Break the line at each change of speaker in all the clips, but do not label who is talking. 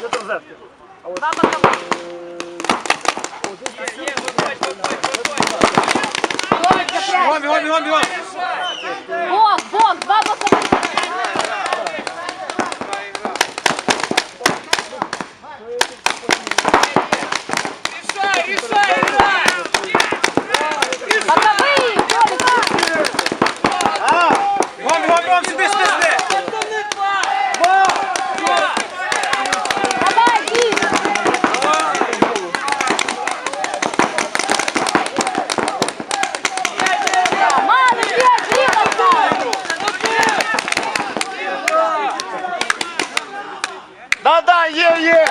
Де там зетки?
Баба кого? Домик запрячь.
Бігом, бігом, бігом, бігом.
Бок, бок, баба кого?
Решай, решай, решай!
Да-да, є, є!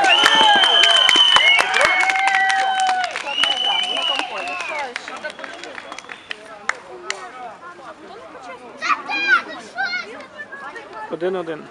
Один-один.